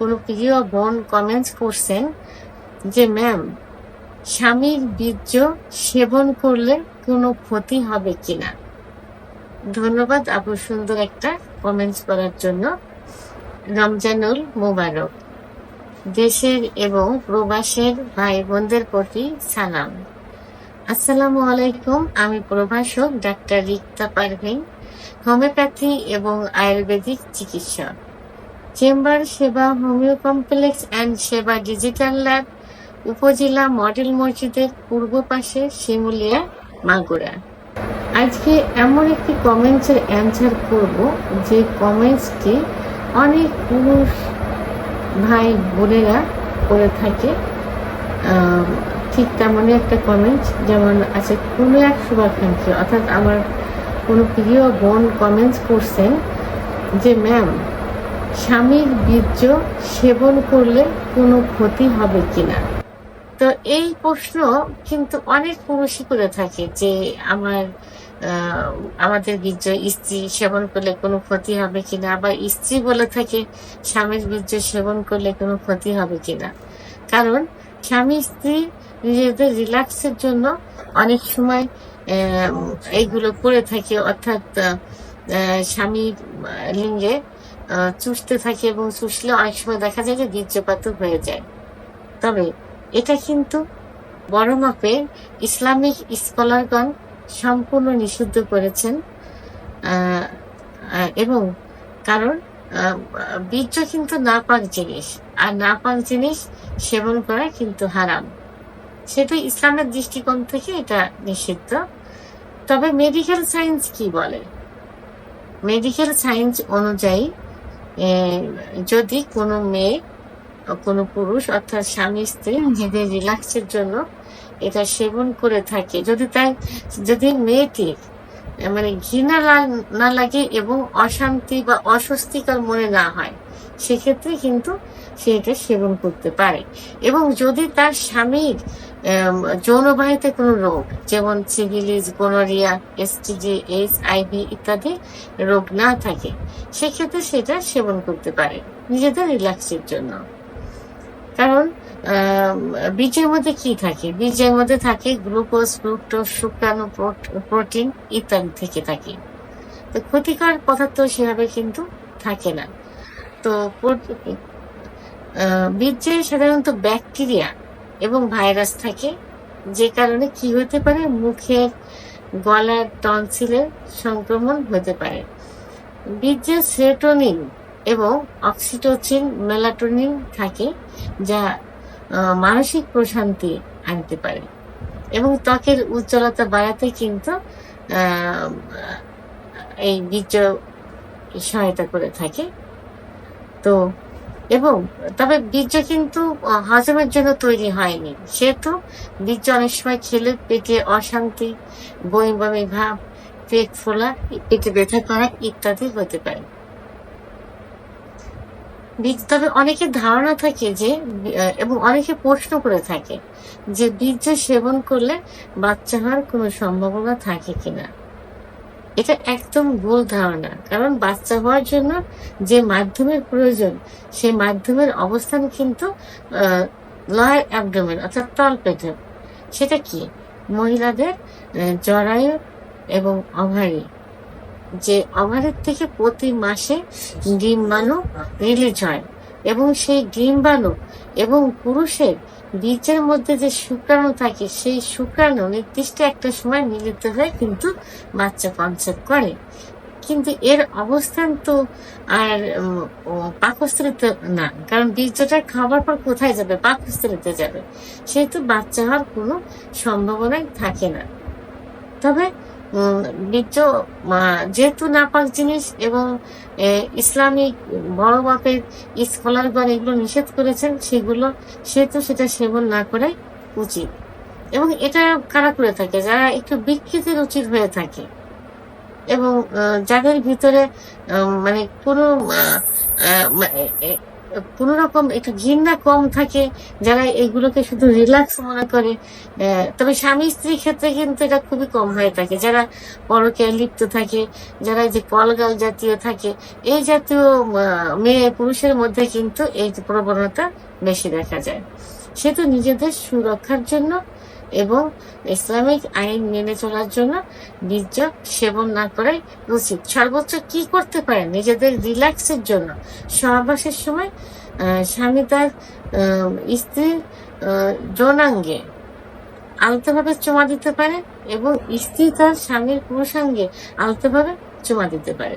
কোনো প্রিয় বোন কমেন্টস করছেন যে ম্যাম স্বামীর বীর্য সেবন করলে কোনো ক্ষতি হবে কিনা? ধন্যবাদ আপু সুন্দর একটা কমেন্টস করার জন্য। রমজানুল মোবারক। দেশের এবং প্রবাসের ভাই বোনদের প্রতি সালাম। আসসালামু আলাইকুম, আমি প্রভাষক ডাক্তার রিক্তা পারভিন, হোমিওপ্যাথি এবং আয়ুর্বেদিক চিকিৎসক। Chamber, Seba homeo complex and Seba digital lab, upazila model মসজিদের পূর্ব পাশে শিমুলিয়া, মাগুরা। আজকে এমন একটি কমেন্টসের অ্যান্সার করব, যে কমেন্টসটি অনেক পুরুষ ভাই বোনেরা করে থাকে। ঠিক তেমনই একটা কমেন্ট যেমন আছে কোনো এক শুভাকাঙ্ক্ষী অর্থাৎ আমার কোনো প্রিয় বোন কমেন্টস করছেন যে ম্যাম স্বামীর বীর্য সেবন করলে কোনো ক্ষতি হবে কিনা? তো এই প্রশ্ন কিন্তু অনেক পুরুষই করে থাকে যে আমার আমাদের বীর্য স্ত্রী সেবন করলে কোনো ক্ষতি হবে কিনা? বা স্ত্রী বলে থাকে স্বামীর বীর্য সেবন করলে কোনো ক্ষতি হবে কিনা? কারণ স্বামী স্ত্রী নিজেদের রিল্যাক্সের জন্য অনেক সময় এইগুলো করে থাকে। অর্থাৎ স্বামীর লিঙ্গে চুষতে থাকে এবং চুষলে অনেক সময় দেখা যায় যে বীর্যপাত হয়ে যায়। তবে এটা কিন্তু বড় মাপের ইসলামিক স্কলারগণ সম্পূর্ণ নিষিদ্ধ করেছেন এবং কারণ বীর্য কিন্তু নাপাক জিনিস, আর নাপাক জিনিস সেবন করা কিন্তু হারাম। সেটা ইসলামের দৃষ্টিকোণ থেকে এটা নিষিদ্ধ। তবে মেডিকেল সায়েন্স কি বলে? মেডিকেল সায়েন্স অনুযায়ী যদি কোনো মেয়ে কোনো পুরুষ অর্থাৎ স্বামী, স্ত্রী নিজেদের রিল্যাক্সের জন্য এটা সেবন করে থাকে, যদি তাই, যদি মেয়েটির মানে ঘৃণা না লাগে এবং অশান্তি বা অস্বস্তিকর মনে না হয় সেক্ষেত্রে কিন্তু সে এটা সেবন করতে পারে। এবং যদি তার স্বামীর যৌনবাহিত কোনো রোগ, যেমন syphilis, gonorrhoea, STG H IV ইত্যাদি রোগ না থাকে, সেক্ষেত্রে সেটা সেবন করতে পারে নিজেদের রিল্যাক্সের জন্য। কারণ বীজের মধ্যে কি থাকে? বীজের মধ্যে থাকে গ্লুকোজ, ফ্রুক্টোজ, শুক্রাণু প্রোটিন ইত্যাদি থেকে থাকে। তো ক্ষতিকর পদার্থ সেভাবে কিন্তু থাকে না। তো বীর্যে সাধারণত ব্যাকটেরিয়া এবং ভাইরাস থাকে, যে কারণে কি হতে পারে? মুখের গলার টনসিলের সংক্রমণ হতে পারে। বীর্যে সেরোটোনিন এবং অক্সিটোসিন মেলাটোনিন থাকে, যা মানসিক প্রশান্তি আনতে পারে। এবং ত্বকের উজ্জ্বলতা বাড়াতে কিন্তু এই বীর্য সহায়তা করে থাকে। তো, এবং তবে বীর্য কিন্তু হজমের জন্য তৈরি হয়নি। সেহেতু বীর্য অনেক সময় খেলে পেটে অশান্তি, বমি বমি ভাব, পেট ফোলা, পেটে ব্যথা করা ইত্যাদি হতে পারে। বীজ তবে অনেকের ধারণা থাকে যে এবং অনেকে প্রশ্ন করে থাকে যে বীর্য সেবন করলে বাচ্চা হওয়ার কোনো সম্ভাবনা থাকে কিনা। এটা একদম ভুল ধারণা। কারণ বাচ্চা হওয়ার জন্য যে মাধ্যমের প্রয়োজন, সেই মাধ্যমের অবস্থান কিন্তু লয়ার অ্যাবডোমেন অর্থাৎ তলপেটে সেটা কি? মহিলাদের জরায়ু এবং অভারি। যে অভারের থেকে প্রতি মাসে ডিম্বাণু রিলিজ হয় এবং সেই ডিম্বাণু এবং পুরুষের বীজের মধ্যে যে শুক্রাণু থাকে, সেই শুক্রাণু নির্দিষ্ট একটা সময় মিলিত হয়ে কিন্তু বাচ্চা কনসেপ্ট করে। কিন্তু এর অবস্থান তো আর পাকস্থলিতে না, কারণ বীর্যটা খাবার পর কোথায় যাবে? পাকস্থলিতে যাবে। সেহেতু বাচ্চা হওয়ার কোনো সম্ভাবনাই থাকে না। তবে বীর্য যেহেতু নাপাক জিনিস এবং ইসলামিক বড় বাপের স্কলারগণ এগুলো নিষেধ করেছেন, সেগুলো, সেহেতু সেটা সেবন না করাই উচিত। এবং এটা কারা করে থাকে, যারা একটু বিকৃতি রুচির হয়ে থাকে। এবং যাদের ভিতরে মানে কোনো কোনো রকম একটু ঘৃণা কম থাকে, যারা এগুলোকে শুধু রিল্যাক্স মনে করে তবে স্বামী স্ত্রীর ক্ষেত্রে কিন্তু এটা খুবই কম হয়ে থাকে। যারা পরকে লিপ্ত থাকে, যারা যে কলগাল জাতীয় থাকে, এই জাতীয় মেয়ে পুরুষের মধ্যে কিন্তু এই প্রবণতা বেশি দেখা যায়। সে তো নিজেদের সুরক্ষার জন্য এবং ইসলামিক আইন মেনে চলার জন্য বীর্য সেবন না করাই উচিত। সর্বোচ্চ কি করতে পারে? নিজেদের রিল্যাক্সের জন্য। সহবাসের সময় স্বামী তার স্ত্রীর যৌনাঙ্গে আলতোভাবে চুমা দিতে পারে এবং স্ত্রী তার স্বামীর পুরুষাঙ্গে আলতোভাবে চুমা দিতে পারে।